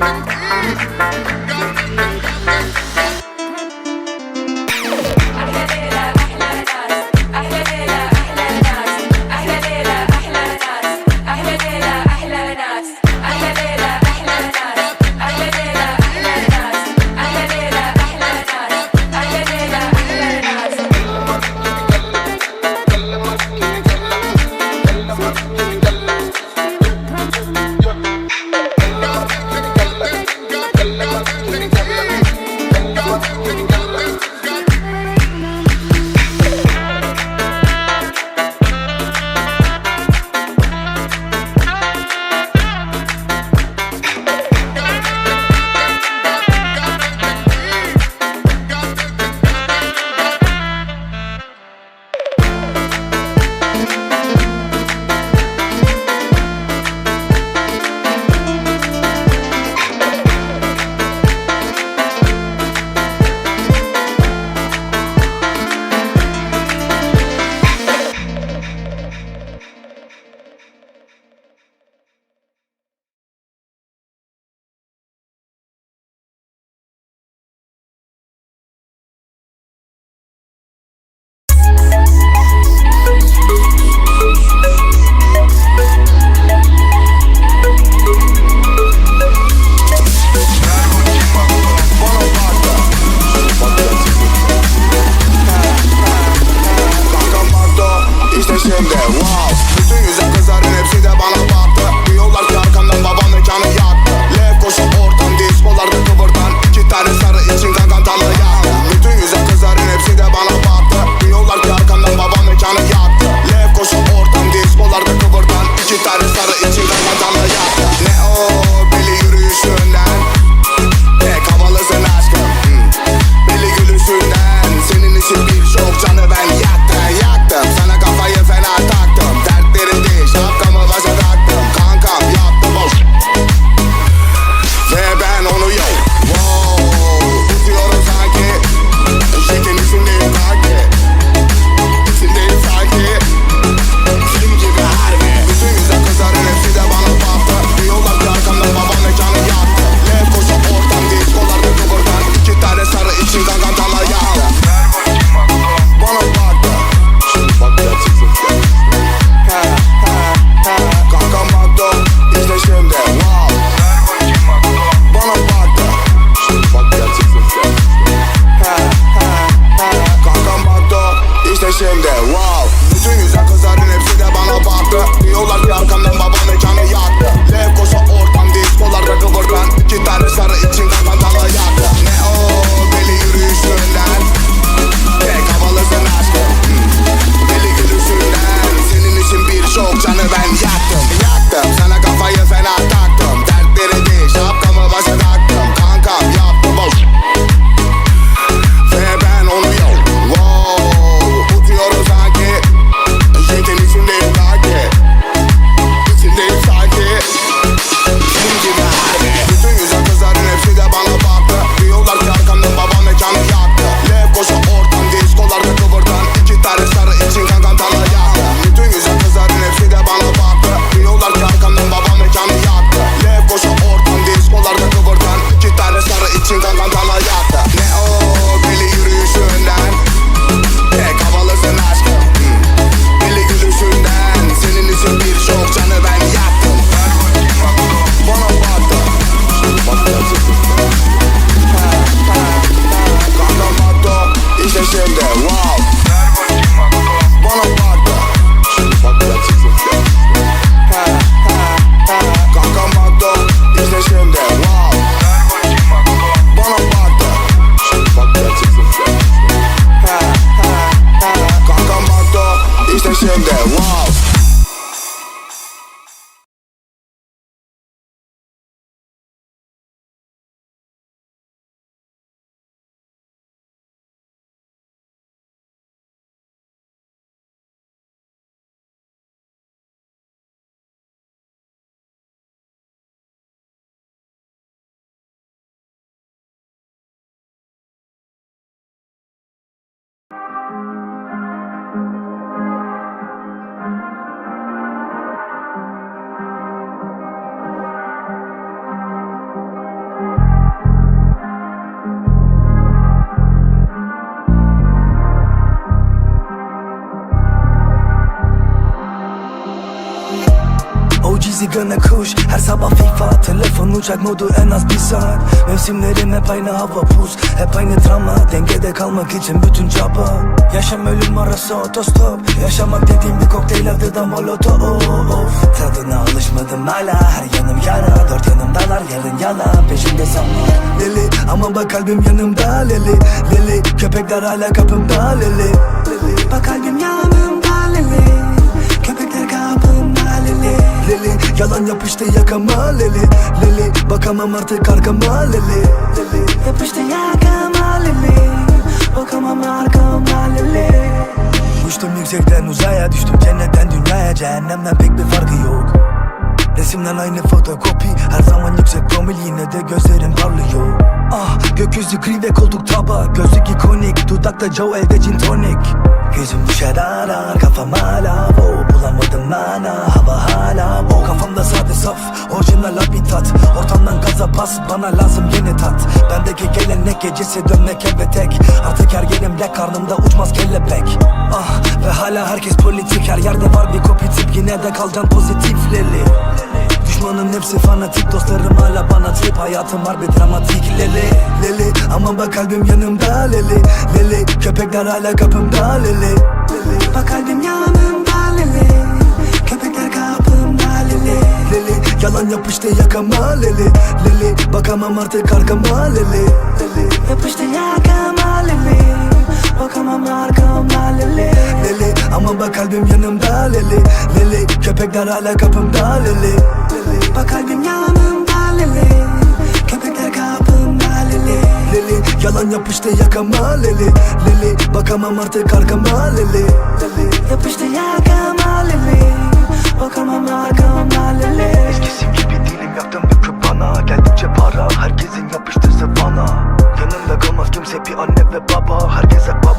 Bye. in their walls. The thing is sigara kuş. Her sabah FIFA Telefon uçak modu en az bir saat. Mevsimlerim hep aynı hava buz. Hep aynı drama. Dengede kalmak için bütün çaba. Yaşam ölüm arası otostop. Yaşamak dediğim bir kokteyl adı da molotov Tadına alışmadım hala. Her yanım yara. Dört yanımdalar yarın yalan Peşimde sanma Leli ama bak kalbim yanımda. Leli Leli. Köpekler hala kapımda. Leli Leli. Bak kalbim yanımda Leli yalan yapıştı yakama Leli Leli bakamam artık arkama Leli Leli yapıştı yakama Leli Bakamam arkama Leli Uçtum yüksekten uzaya düştüm cennetten dünyaya. Cehennemden pek bir farkı yok. Resimden aynı fotokopi. Her zaman yüksek promil yine de gözlerim parlıyor. Ah gökyüzü gri ve koltuk taba. Gözlük ikonik dudakta Joe elde gin tonic. Gözüm düşer arar kafam hala. Wow Bulamadım mana hava saf orijinal habitat. Ortamdan gaza bas bana lazım yeni tat. Bendeki gelenek gecesi dönmek elbet tek. Artık her yerimde karnımda uçmaz kelebek Ah ve hala herkes politik. Her yerde var bir kopi tip yine de kalacaksın pozitif leli Düşmanın hepsi fanatik Dostlarım hala bana trip. Hayatım var bir dramatik Leli Leli Ama bak kalbim yanımda Leli Leli Köpekler hala kapımda Leli Leli Bak kalbim yanımda Leli Leli Yalan yapıştı yakama Leli Leli Bakamam artık arkama Leli Yapıştı yakama Leli Bakamam arkama Leli Leli Ama bak kalbim yanımda Leli Leli Köpekler hala kapımda Leli Leli Bak kalbim yanımda Leli Köpekler kapımda Leli Leli Yalan yapıştı yakama Leli Leli Bakamam artık arkama Leli Yapıştı yakama Leli Bakamam arkama Leli para herkesin yapıştısı bana. Yanında kalmaz kimse bir anne ve baba. Herkese baba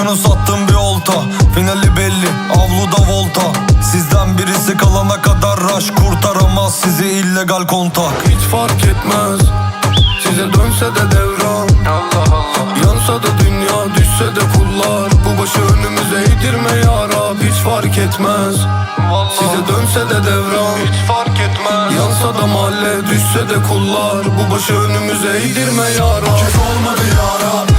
İstanbul okyanus attım bir olta. Finali belli avluda volta. Sizden birisi kalana kadar rush Kurtaramaz. Sizi illegal kontak. Hiç fark etmez. Size dönse de devran. Allah Allah. Yansa da dünya düşse de kullar. Bu başı önümüze eğdirme ya Rab. Hiç fark etmez. Size dönse de devran. Hiç fark etmez. Yansa da mahalle düşse de kullar. Bu başı önümüze eğdirme ya Rab. Kez olmadı yara Bertaraf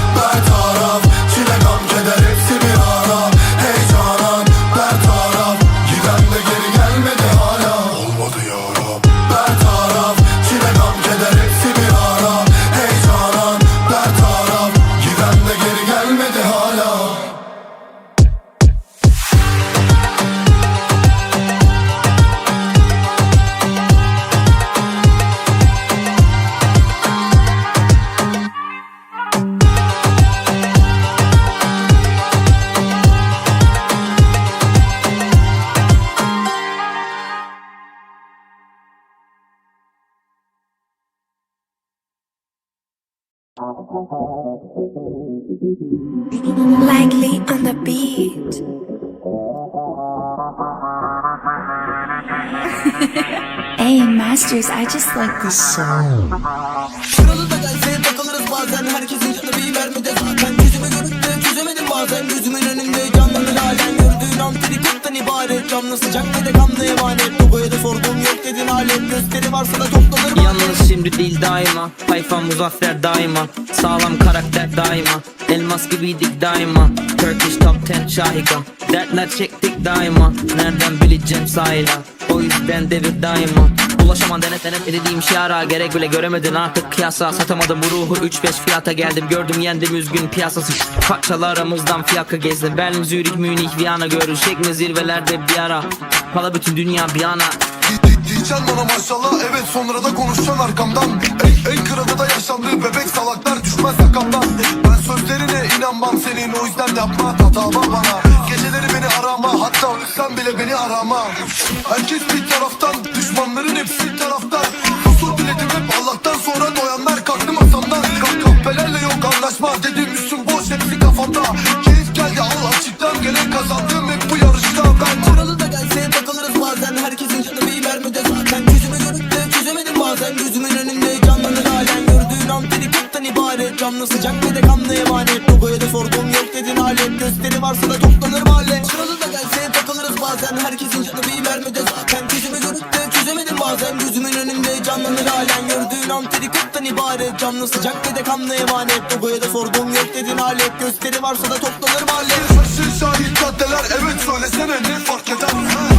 Hey, Masters, I just like this song. Kralı da gelse takılırız bazen. Herkesin canı bir vermede zaten. Yüzümü görüp de çözemedim bazen. Gözümün önünde canlanır halen. Gördüğün an trikottan ibaret. Canlı sıcak ve de kanlı emanet. Logoya da sordum yok dedin alet. Gösteri varsa da toplanır mı? Yalnız şimdi değil daima. Tayfan muzaffer daima. Sağlam karakter daima. Elmas gibiydik daima. Turkish top 10 şahika. Dertler çektik daima. Nereden bileceğim sahila? O yüzden devir daima Ulaşaman denet denet dediğim şiara. Gerek bile göremedin artık kıyasa. Satamadım bu ruhu 3-5 fiyata geldim. Gördüm yendim üzgün piyasası. Parçalarımızdan fiyakı gezdim. Berlin, Zürich, Münih, Viyana Görüşecek mi zirvelerde bir ara. Pala bütün dünya bir ana Diyeceksin bana maşallah evet sonra da konuşacaksın arkamdan. En, en kralı da yaşandı bebek salaklar düşmez yakamdan Ben sözlerine inanmam senin o yüzden yapma hata bana. Geceleri beni arama hatta ölsem bile beni arama. Herkes bir taraftan düşmanların hepsi taraftan. Kusur diledim hep Allah'tan sonra doyanlar kalktı masamdan. Kah kahpelerle yok anlaşma dedim üstüm boş hepsi kafamda. Keyif geldi al açıktan gelen kazandığım bazen Gözümün önünde canlanır halen. Gördüğün an trikottan ibaret. Canlı sıcak ve de kanlı emanet Logoya da sordum yok dedin alet Gösteri varsa da toplanır mahalle. Kralı da gelse takılırız bazen. Herkesin canı bir vermede zaten. Yüzümü görüp de çözemedim bazen. Gözümün önünde canlanır halen. Gördüğün an trikottan ibaret. Canlı sıcak ve de kanlı emanet Logoya da sordum yok dedin alet Gösteri varsa da toplanır mahalle. Sensin şahit caddeler evet söylesene. Ne fark eder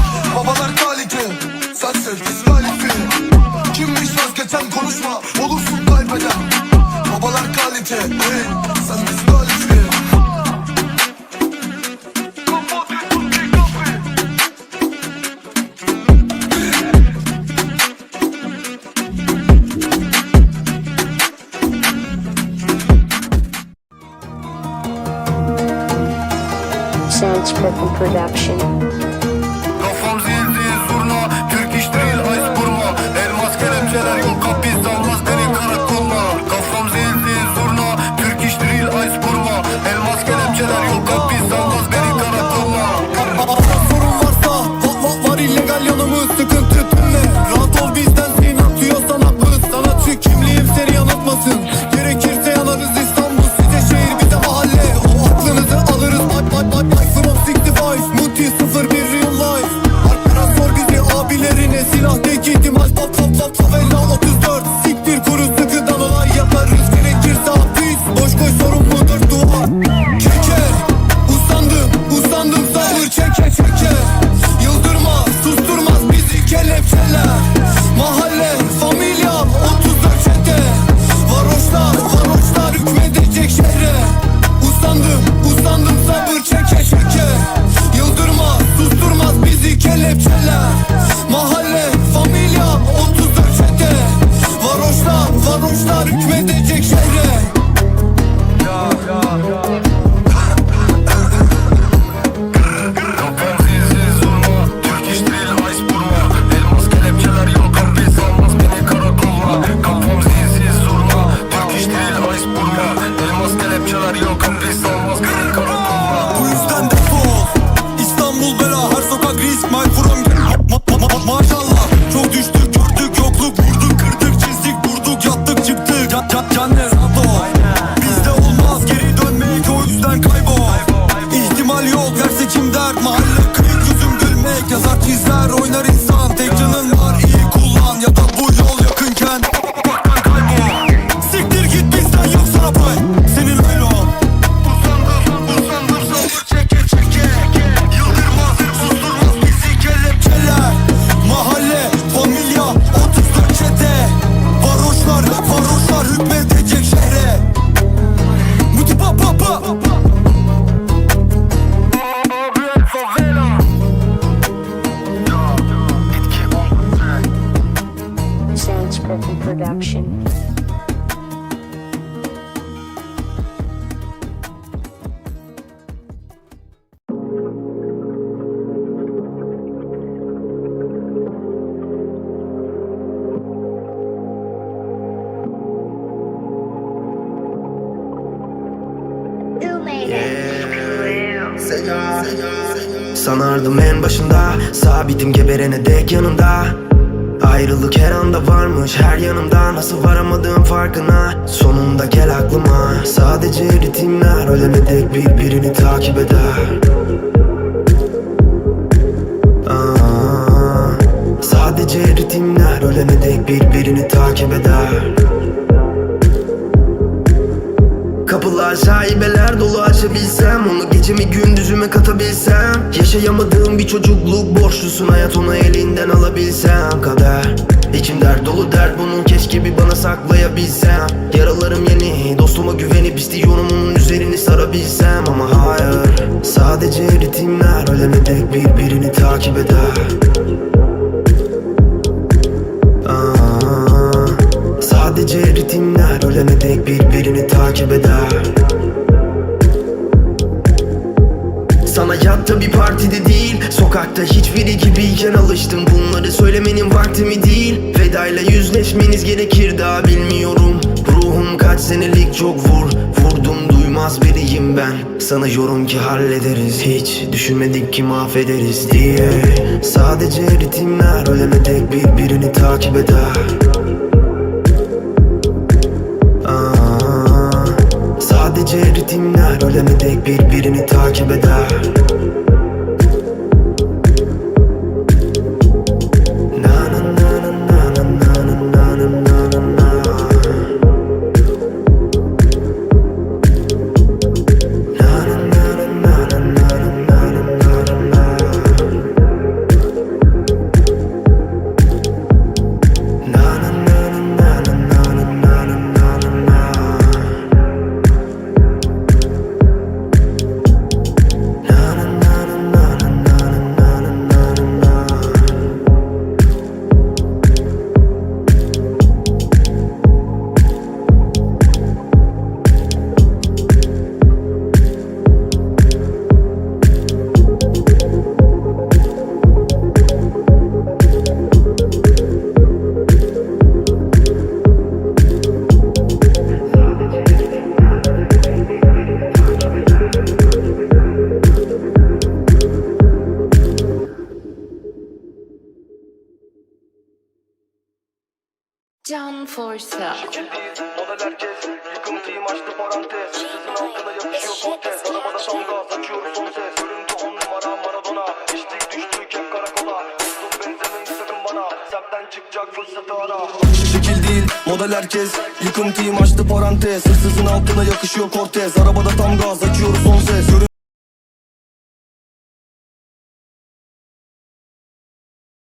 sıkıntı Sanardım en başında Sabitim geberene dek yanında Ayrılık her anda varmış her yanımda Nasıl varamadığım farkına. Sonunda gel aklıma Sadece ritimler ölene dek birbirini takip eder. Aa, Sadece ritimler ölene dek birbirini takip eder. Kapılar şaibeler dolu açabilsem Onu gecemi gündüzüme katabilsem Yaşayamadığım bir çocukluk borçlusun Hayat onu elinden alabilsem Kader. İçim dert dolu dert bunun keşke bir bana saklayabilsem. Yaralarım yeni dostuma güvenip istiyorum onun üzerini sarabilsem. Ama hayır sadece ritimler ölene dek birbirini takip eder gibiyken alıştım Bunları? Söylemenin vakti mi değil? Vedayla yüzleşmeniz gerekir daha bilmiyorum. Ruhum kaç senelik çok vur. Vurdum duymaz biriyim ben. Sanıyorum ki hallederiz. Hiç düşünmedik ki mahvederiz diye. Sadece ritimler ölene dek birbirini takip eder. Aa, Sadece ritimler ölene dek birbirini takip eder Down for self. Model herkes Yıkıntıyım açtı parantez. Sızın altına yakışıyor kortez Arabada tam gaz açıyoruz son ses. Görüntü on numara Maradona. İçtik düştük hep karakola. Dostum benzemeyin sakın bana. Sertten çıkacak fırsatı ara. Şekil değil model herkes Yıkıntıyım açtı parantez. Hırsızın altına yakışıyor kortez. Arabada tam gaz açıyoruz son ses